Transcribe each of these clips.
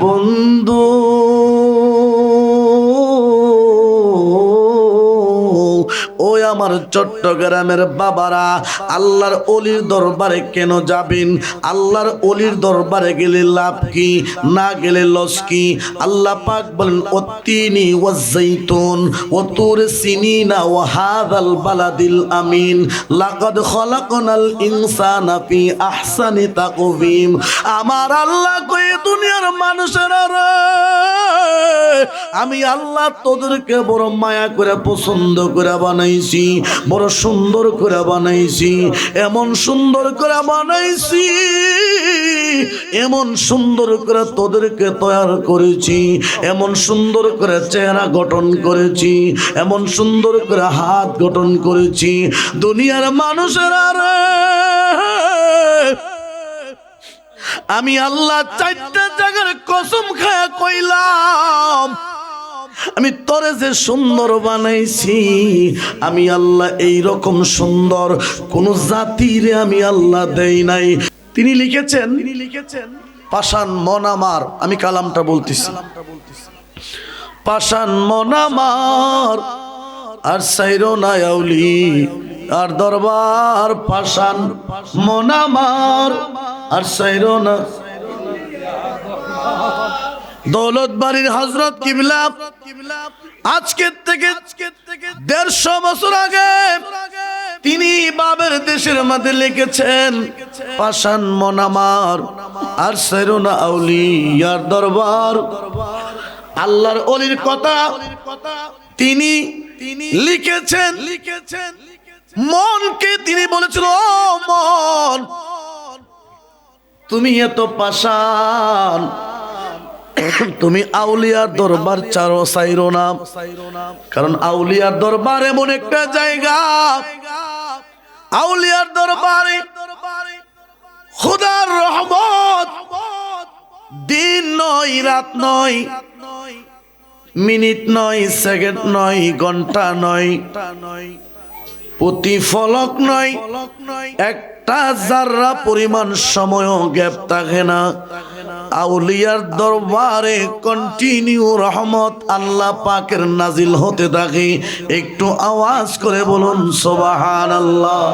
বন্ধু আমার চট্টগ্রামের বাবারা, আল্লাহর অলির দরবারে কেন যাবেন? আল্লাহর অলির দরবারে গেলে লাভ কি? না গেলে লস কি? আল্লাহ পাক বলেন অত্তিনি ওয়াজ্জাইতুন ও তুর সিনিনা, ও হাদাল বালাদিল আমিন। লাকাদ খলাকনাল ইনসানা ফি আহসানি তাকওয়িম। আমার আল্লাহ কই দুনিয়ার মানুষেরা রে, আমি আল্লাহ তোদেরকে বড় মায়া করে, পছন্দ করে বানাইছি। বড় সুন্দর করে বানাইছি, এমন সুন্দর করে বানাইছি, এমন সুন্দর করে তোদেরকে তৈরি করেছি, এমন সুন্দর করে চেহারা গঠন করেছি, এমন সুন্দর করে হাত গঠন করেছি। দুনিয়ার মানুষেরা আমি আল্লাহ চারটা জায়গার কসম খায়া কইলাম আমি তরে যে সুন্দর বানাইছি আমি আল্লাহ এই রকম সুন্দর কোন জাতিরে আমি আল্লাহ দেই নাই। তিনি লিখেছেন তিনি লিখেছেন পাষাণ মন আমার আমি কালামটা বলতেছি। পাষাণ মন আমার আর সাইরো নায়াউলি আর দরবার পাষাণ মন আমার আর সাইরো না দৌলত বাড়ির হজরত কিবলা। আজকের থেকে দেড়শো বছর আগে তিনি বাবের দেশের মধ্যে লিখেছেন, পাষাণ মনামার আর সেরুনা আউলি ইয়ার দরবার। আল্লাহর অলির কথা তিনি লিখেছেন। লিখেছেন মনকে তিনি বলেছিল মন, তুমি এত পাষাণ তুমি আউলিয়ার দরবার চারো সাইরো না। কারণ আউলিয়ার দরবার এমন একটা জায়গা। আউলিয়ার দরবারে খুদার রহমত। দিন নয়, রাত নয়, মিনিট নয়, সেকেন্ড নয়, ঘণ্টা নয় প্রতিফলক নয়। একটা জাররা পরিমাণ সময়ও গ্যাপ থাকে না। আউলিয়ার দরবারে কন্টিনিউ রহমত আল্লাহ পাকের নাজিল হতে থাকে। একটু আওয়াজ করে বলুন সোবাহান আল্লাহ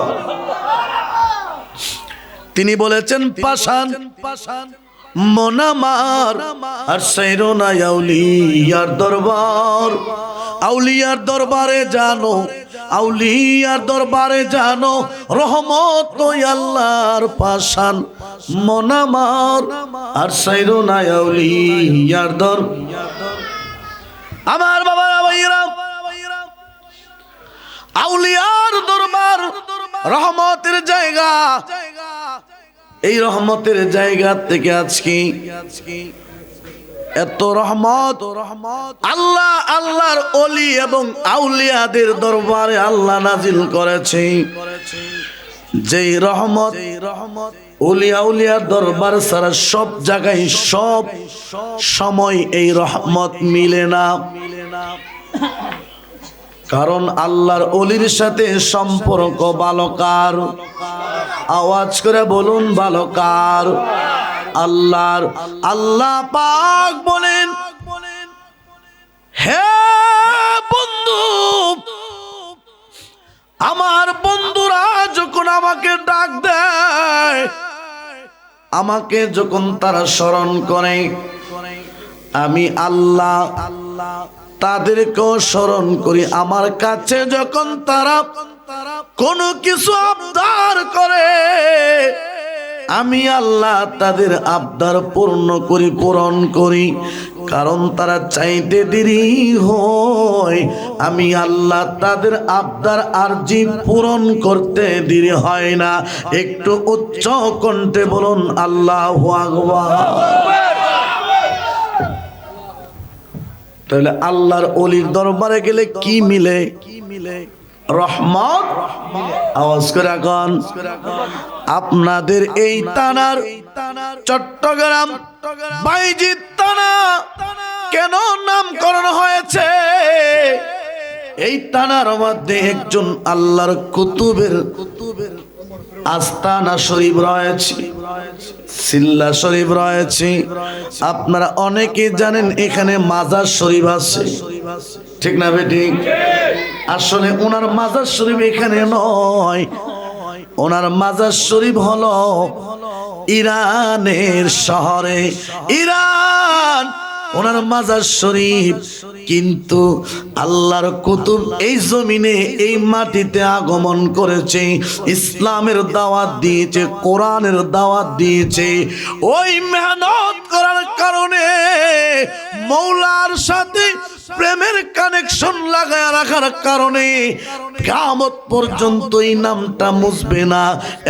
তিনি বলেছেন পাশান পাশান মনামার আর সাইরোনা আউলিয়ার দরবার। আউলিয়ার দরবারে জানো আউলিয়ার দরবারে জানো, রহমত নই আল্লাহর পাশান। মনামার আর সাইরোনা আউলিয়ার দর। আমার বাবা ভাইরা আউলিয়ার দরবার রহমতের জায়গা। এই রহমতের জায়গা থেকে আজকে এত রহমত। রহমত আল্লাহ, আল্লাহর অলি এবং আউলিয়াদের দরবারে আল্লাহ নাজিল করেছে। যেই রহমত রহমত দরবার ছাড়া সব জায়গায় সব সময় এই রহমত মিলে না। কারণ আল্লাহর অলির সাথে সম্পর্ক বালকার আওয়াজ করে বলুন বালকার আল্লাহর আল্লাহ পাক বলেন, হে বন্ধু, আমার বন্ধুরা যখন আমাকে ডাক দেয়, আমাকে যখন তারা স্মরণ করে, আমি আল্লাহ তাদেরকেও স্মরণ করি। আমার কাছে যখন তারা কোনো কিছু আবদার করে আমি আল্লাহ তাদের আবদার পূর্ণ করি, পূরণ করি। কারণ তারা চাইতে দেরি হয়। আমি আল্লাহ তাদের আবদার আরজি পূরণ করতে দেরি হয় না। একটু উচ্চ কণ্ঠে বলুন, আল্লাহ তাহলে আল্লাহর অলির দরবারে গেলে কি মিলে কি মিলে? রহমত। আওয়াজ করে এখন। আপনাদের এই তানার চট্টগ্রাম বাইজিৎ তানা কেন নামকরণ হয়েছে? এই তানার মধ্যে একজন আল্লাহর কুতুবের কুতুবের আস্তানা শরীফ রয়েছে, সিল্লা শরীফ রয়েছে। আপনারা অনেকে জানেন এখানে মাজার শরীফ আছে। ঠিক না বেটি আসলে ওনার মাজার শরীফ এখানে নয়। ওনার মাজার শরীফ হলো ইরানের শহরে। ইরান, ওনার মাজার শরীফ। কিন্তু আল্লাহর কুতুব এই জমিনে, এই মাটিতে আগমন করেছে, ইসলামের দাওয়াত দিয়েছে, কোরআনের দাওয়াত দিয়েছে। ওই মেহনত করার কারণে মৌলার সাথে প্রেমের কানেকশন লাগায় রাখার কারণে কামত পর্যন্ত এই নামটা মুসবে না।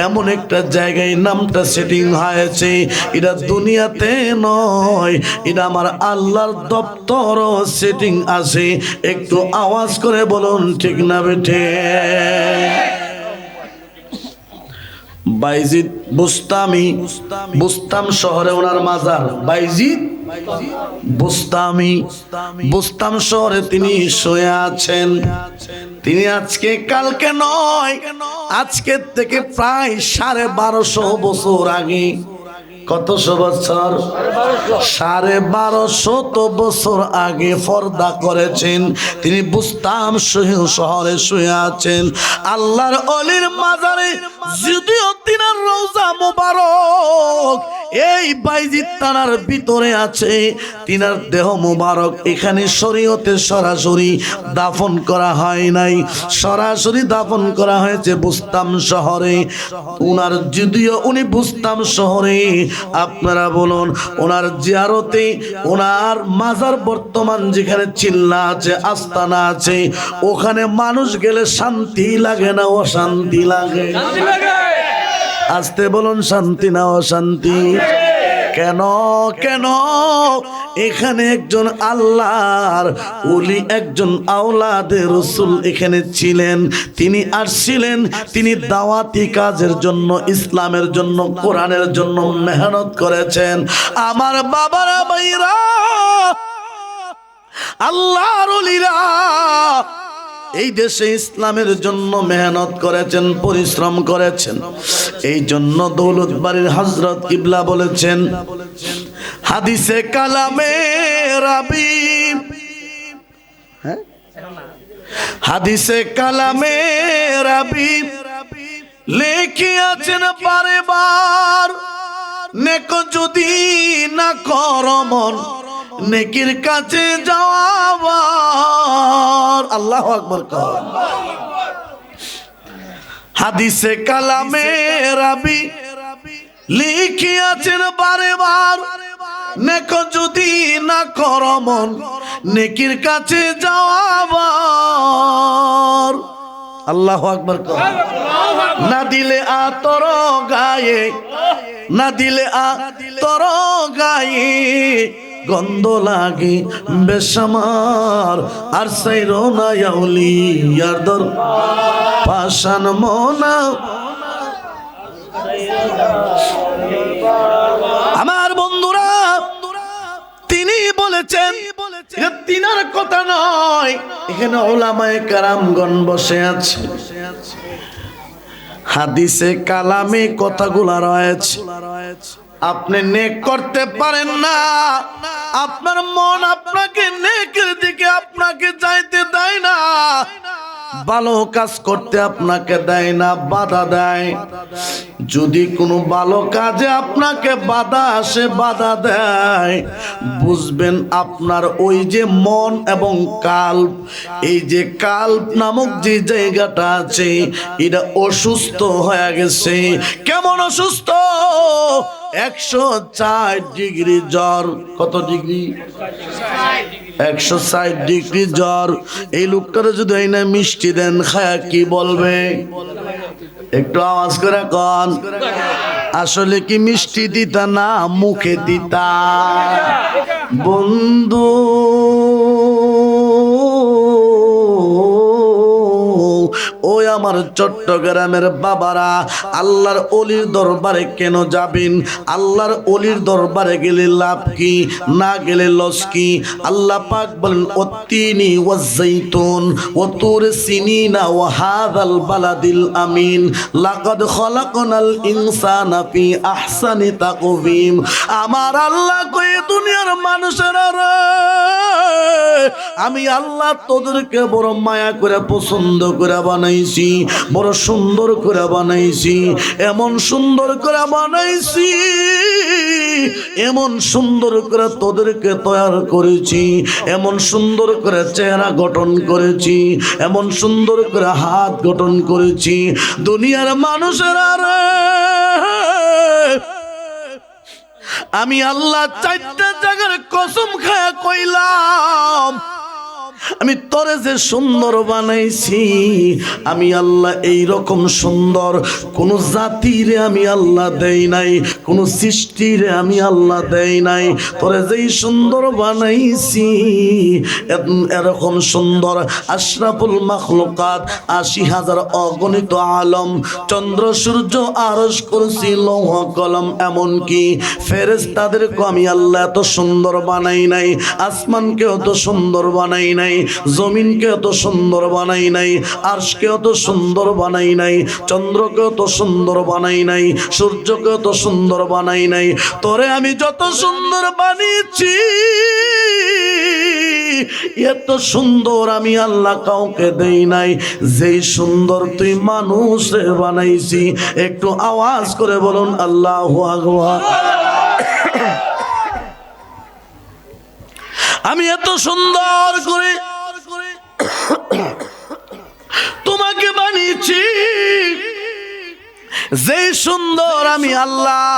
এমন একটা জায়গায় নামটা সেটিং হয়েছে। এটা দুনিয়াতে নয়, এটা আমার আল্লাহর দপ্তর সেটিং আছে। একটু আওয়াজ করে বলুন, ঠিক না বেঠে? বাইজিদ বুস্তামি, বুস্তাম শহরে ওনার মাজার। বাইজিদ বুস্তামি, বুস্তাম শহরে তিনি শুয়ে আছেন। তিনি আজকে কালকে নয় আজকের থেকে প্রায় সাড়ে বারোশো বছর আগে কতশো বছর সাড়ে বারোশত বছর আগে পর্দা করেছেন। তিনি শহীদ শহরে শুয়ে আছেন। আল্লাহর অলির মাজারে যদিও তিনার রোজা মোবারক এই বাইজিৎ তানার ভিতরে আছে। তিনার দেহ মোবারক। এখানে শরীয়তে সরাসরি দাফন করা হয় নাই। সরাসরি দাফন করা হয়েছে বুস্তাম শহরে। উনার যদিও উনি বুস্তাম শহরে, আপনারা বলুন ওনার জিয়ারতে ওনার মাজার বর্তমান যেখানে চিল্লা আছে, আস্তানা আছে, ওখানে মানুষ গেলে শান্তি লাগে না, অশান্তি লাগে। আসতে বলুন শান্তি না অশান্তি। কেন কেন? এখানে একজন আল্লাহর উলি একজন আওলাদের রসুল এখানে ছিলেন। তিনি আসছিলেন, তিনি দাওয়াতি কাজের জন্য, ইসলামের জন্য, কোরআনের জন্য মেহনত করেছেন। আমার বাবারা ভাইরা, আল্লাহর অলিরা এই দেশে ইসলামের জন্য মেহনত করেছেন, পরিশ্রম করেছেন এই জন্য দৌলত বাড়ির হজরত কিবলা বলেছেন, হাদিসে কালামে রাবি হ্যাঁ? হাদিসে কালামে রাবি লেখিয়াছেন বারে বার নেক যদি না কর মন নেকির কাছে যাওয়াবার আল্লাহ আকবর হাদিসে কালামে রাবি লিখিয়াছেন বারে বার নেক যদি না কর মন, নেকির কাছে যাওয়াবার আল্লাহ আকবর কর। না দিলে আ তোর গায়ে, না দিলে তোর গায়ে। গন্ধ লাগে বেসামার আর সাইর না ইয়াউলি ইয়ার দর পাশান মনা। আমার বন্ধুরা, তিনি বলেছেন তিনার কথা নয়, এখানে ওলামায়ে কারামগণ বসে আছে। হাদিসে কালামে কথাগুলা রয়েছে। আপনি নেক করতে পারেন না। আপনার মন আপনাকে নেকের দিকে আপনাকে যাইতে দেয় না। ভালো কাজ করতে আপনাকে দেয় না, বাধা দেয়। যদি কোনো ভালো কাজে আপনাকে বাধা আসে, বাধা দেয়। বুঝবেন আপনার ওই যে মন এবং কাল্প, এই যে কাল্প নামক যে জায়গাটা আছে, এটা অসুস্থ হয়ে গেছে। কেমন অসুস্থ? একশো চার ডিগ্রি জ্বর। কত ডিগ্রি? একশো ষাট ডিগ্রি জ্বর। এই লোকটারে যদি এই না মিষ্টি দেন, খায়া কি বলবে? একটু আওয়াজ করে কন। আসলে কি মিষ্টি দিতা না, মুখে দিতা? বন্ধু আমার চট্টগ্রামের বাবারা, আল্লাহর অলির দরবারে কেন যাবেন? আল্লাহর অলির দরবারে গেলে লাভ কি? না গেলে লস কি? আল্লাহ পাক বলেন অত্তিনি ওয়াজাইতুন ওতুর সিনিনা ওয়া হাযাল বালাদিল আমিন। লাকাদ খলাকনাল ইনসানা ফি আহসানি তাকওয়িম। আমার আল্লাহ কই, দুনিয়ার মানুষেরা রে, আমি আল্লাহ তোদেরকে বড় মায়া করে পছন্দ করে বানাইছি। বড় সুন্দর করে বানাইছি, এমন সুন্দর করে বানাইছি, এমন সুন্দর করে তোদেরকে তৈরি করেছি, এমন সুন্দর করে চেহারা গঠন করেছি, এমন সুন্দর করে হাত গঠন করেছি। দুনিয়ার মানুষেরা আমি আল্লাহ চারটা জায়গার কসম খায়া কইলাম আমি তরে যে সুন্দর বানাইছি, আমি আল্লাহ এই রকম সুন্দর। কোন জাতিরে আমি আল্লাহ দেই নাই, কোন সৃষ্টিরে আমি আল্লাহ দেই নাই। তরে যেই সুন্দর বানাইছি এরকম সুন্দর আশরাফুল মাখলুকাত, আশি হাজার অগণিত আলম। চন্দ্র, সূর্য আরস করছি লৌহ, কলম, এমনকি ফেরেস তাদেরকে আমি আল্লাহ এত সুন্দর বানাই নাই আসমানকে অত সুন্দর বানাই নাই। জমিনকে অত সুন্দর বানাই নাই, আরশকে অত সুন্দর বানাই নাই, চন্দ্রকে অত সুন্দর বানাই নাই, সূর্যকে অত সুন্দর বানাই নাই, তোরে আমি যত সুন্দর বানিয়েছি, এত সুন্দর আমি আল্লাহ কাউকে দেই নাই, যেই সুন্দর তুই মানুষে বানাইছি, একটু আওয়াজ করে বলুন, আল্লাহ আকবার। আমি এত সুন্দর করে তোমাকে বানিয়েছি। যে সুন্দর আমি আল্লাহ।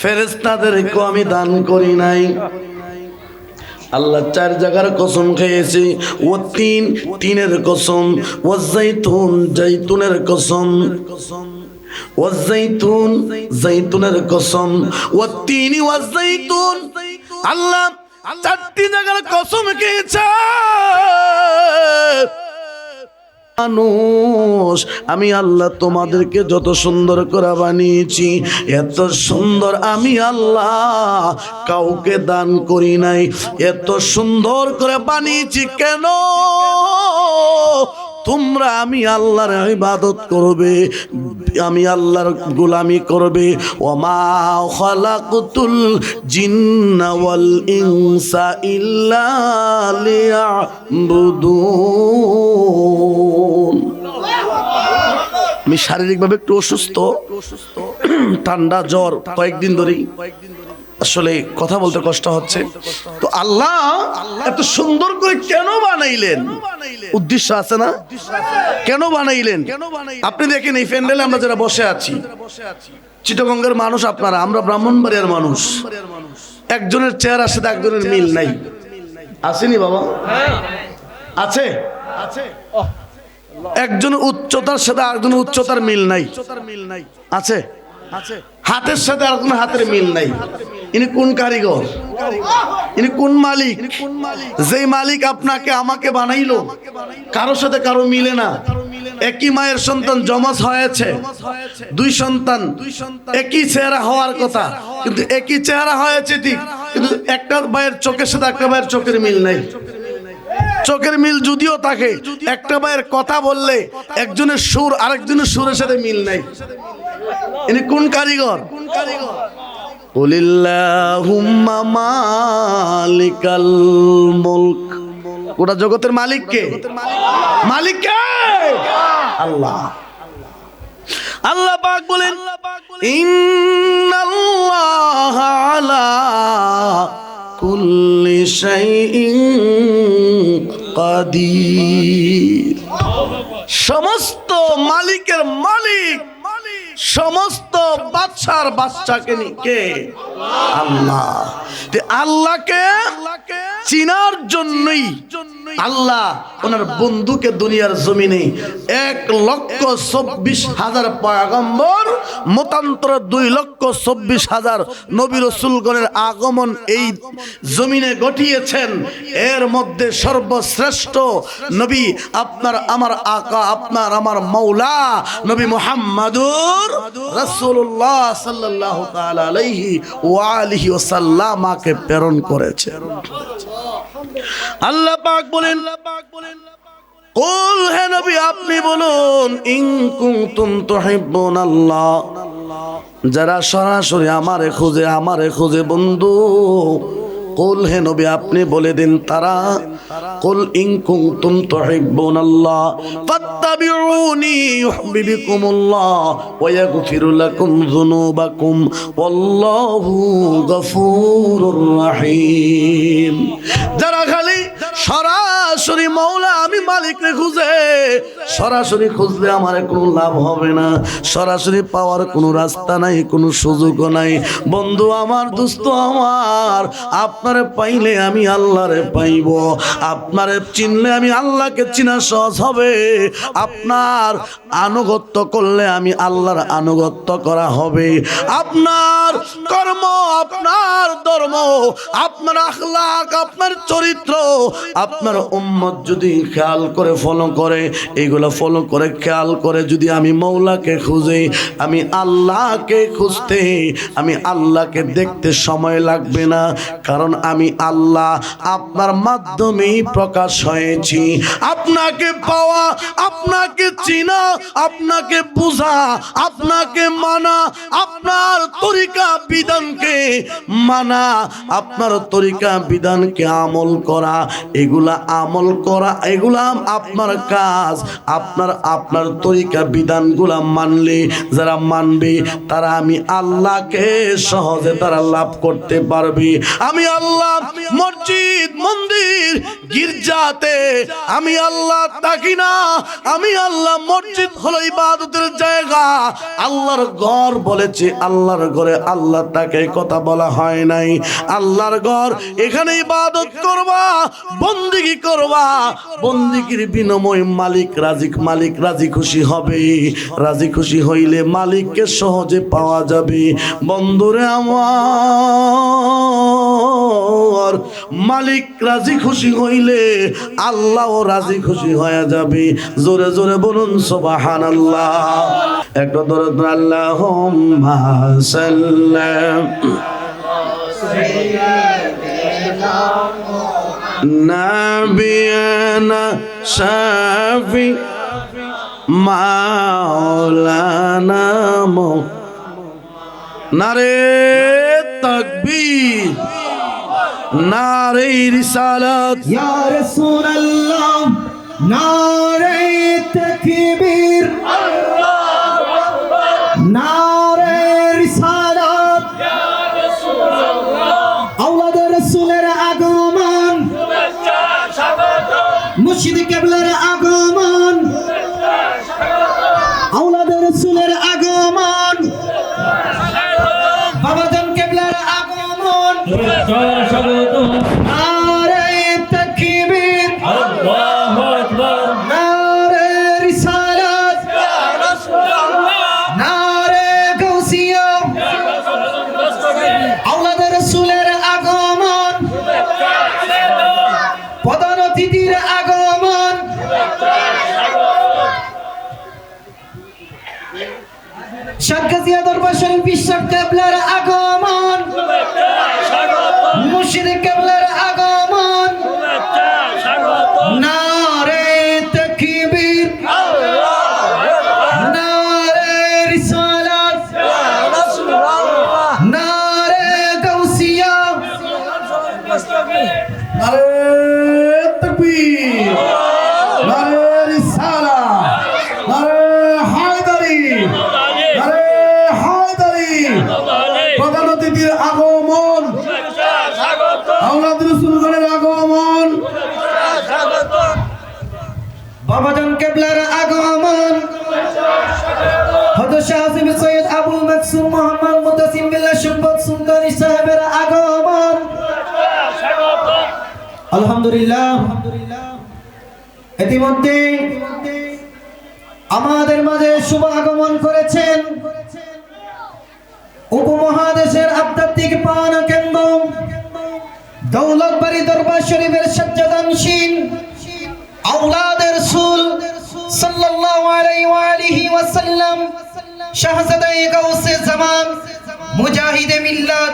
ফেরেস্তাদেরকে আমি দান করি নাই। আল্লাহ চার জায়গার কসম খেয়েছি। ও তিন, তিনের কসম। ও জাইতুন জাইতুনের কসম। ও জাইতুন জাইতুনের কসম। ও তিনি, ও জাইতুন আল্লাহ চারটি জায়গার কসম খেয়েছে। মানুষ, আমি আল্লাহ তোমাদেরকে যত সুন্দর করে বানিয়েছি, এত সুন্দর আমি আল্লাহ কাউকে দান করি নাই। এত সুন্দর করে বানিয়েছি কেন? তোমরা আমি আল্লাহর ইবাদত করবে, আমি আল্লাহর গোলামি করবে। ওমা খালাকুতুল জিন্না ওয়াল ইল্লা আমি শারীরিকভাবে একটু অসুস্থ, ঠান্ডা, জ্বর কয়েকদিন ধরেই। আসলে কথা বলতে কষ্ট হচ্ছে। তো আল্লাহ এত সুন্দর করে কেন বানাইলেন? উদ্দেশ্য আছে না? কেন বানাইলেন? আপনি দেখেন এই প্যান্ডেলে আমরা যারা বসে আছি, চিটগঙ্গের মানুষ আপনারা, আমরা ব্রাহ্মণবাড়িয়ার মানুষ। একজনের চেহারার সাথে একজনের মিল নাই। আসেনি বাবা? আছে? একজনের উচ্চতার সাথে আরেকজনের উচ্চতার মিল নাই। আছে? আছে। হাতের সাথে আর কোনো হাতের মিল নাই। ইনি কোন কারিগর? ইনি কোন মালিক? যেই মালিক আপনাকে, আমাকে বানাইলো, কারোর সাথে কারও মিলে না। একই মায়ের সন্তান জমজ হয়েছে, দুই সন্তান, একই চেহারা হওয়ার কথা। কিন্তু একই চেহারা হয়েছে ঠিক, কিন্তু একটা ভাইয়ের চোখের সাথে একটা ভাইয়ের চোখের মিল নাই। চোখের মিল যদিও থাকে, একটা ভাইয়ের কথা বললে একজনের সুর আরেকজনের সুরের সাথে মিল নাই। ইনি কোন কারিগর? কুলিল্লাহুম্মা মালিকাল মুলক। গোটা জগতের মালিক কে? মালিক কে? আল্লাহ। আল্লাহ পাক বলেন, ইন্নাল্লাহ আলা কুল্লি কাদির। সমস্ত মালিকের মালিক সমস্ত বাচ্চার বাচ্চাকে নিকে আল্লাহ। তে আল্লাহকে চিনার জন্যই আল্লাহ ওনার বন্ধুকে দুনিয়ার জমিনে এক লক্ষ চব্বিশ হাজার পয়গম্বর, মতান্তর দুই লক্ষ চব্বিশ হাজার নবী রসুলগণের আগমন এই জমিনে ঘটিয়েছেন। এর মধ্যে সর্বশ্রেষ্ঠ নবী আপনার, আমার আকা, আপনার, আমার মৌলা নবী মুহাম্মাদুর রাসূলুল্লাহ সাল্লাল্লাহু তাআলা আলাইহি ওয়াসাল্লামাকে প্রেরণ করেছে আল্লাহ পাক বলেন, কুল হে নবী, আপনি বলুন, ইন কুনতুম তুহিব্বুনাল্লাহ যারা সরাসরি আমারে খুঁজে আমারে খুঁজে, বন্ধু, কুল হে নবী, আপনি বলে দিন তারা, কুল ইন কুনতুম তুহিব্বুনাল্লাহ ফাত্তাবিউনি ইউহিব্বুকুমুল্লাহ ওয়া ইয়াগফির লাকুম যুনুবাকুম, ওয়াল্লাহু গফুরুর রহিম। যারা খালি সরাসরি মৌলা, আমি মালিকরে খুঁজে। সরাসরি খুঁজলে আমার কোনো লাভ হবে না। সরাসরি পাওয়ার কোনো রাস্তা নাই, কোনো সুযোগও নাই। বন্ধু আমার, দুস্থ আমার, আপনারে পাইলে আমি আল্লাহরে পাইব। আপনারে চিনলে আমি আল্লাহকে চিনা সহজ হবে। আপনার আনুগত্য করলে আমি আল্লাহর আনুগত্য করা হবে। আপনার কর্ম, আপনার ধর্ম, আপনার আখলাক, আপনার চরিত্র আপনার উম্মত যদি খেয়াল করে ফলো করে, এইগুলো ফলো করে, খেয়াল করে, যদি আমি মৌলাকে খুঁজি, আমি আল্লাহকে খুঁজতে, আমি আল্লাহকে দেখতে সময় লাগবে না, কারণ আমি আল্লাহ, আপনার মাধ্যমেই প্রকাশ হয়েছি। আপনাকে পাওয়া, আপনাকে চিনা, আপনাকে বোঝা, আপনাকে মানা, আপনার তরিকা বিধানকে মানা, আপনার তরিকা বিধানকে আমল করা এগুলা আমল করা, এগুলা আপনার কাজ। আপনার আপনার তরিকা বিধানগুলা মানলে, যারা মানবে, তারা আমি আল্লাহকে সহজে তারা লাভ করতে পারবে। আমি আল্লাহ মসজিদ, মন্দির, গির্জাতে, আমি আল্লাহ থাকি না। আমি আল্লাহ মসজিদ হলো ইবাদতের জায়গা। আল্লাহর ঘর বলেছে, আল্লাহর ঘরে আল্লাহ তাকে কথা বলা হয় নাই। আল্লাহর ঘর, এখানে ইবাদত করবা বন্দিগি করবা। বন্দিগির বিনিময় মালিক, রাজিক মালিক, রাজি খুশি হবে। রাজি খুশি হইলে মালিককে সহজে পাওয়া যাবে। বন্ধুরে আমার, মালিক রাজি খুশি হইলে আল্লাহও রাজি খুশি হয়ে যাবে। জোরে জোরে বলুন সোবাহান আল্লাহ একটা ধরে আল্লাহ সাল্লাম। নবিয়ানা শাফি মাওলানা মো নারে তকবীর নারে রিসালাত। ইয়া রাসূলুল্লাহ নারে তাকবীর। আল্লাহু আকবার। বিশ্ব কেবলার আগমন আলহামদুলিল্লাহ। ইতিমধ্যে আমাদের মাঝে শুভ আগমন করেছেন উপমহাদেশের আধ্যাত্মিক পান কেন্দ্র দৌলতবাড়ি দরবার শরীফের সজ্জাদানশীল আওলাদের সুল সাল্লাল্লাহু আলাইহি ওয়া আলিহি ওয়াসাল্লাম, শাহজাদা গাউসে জামান, মুজাহিদে মিল্লাত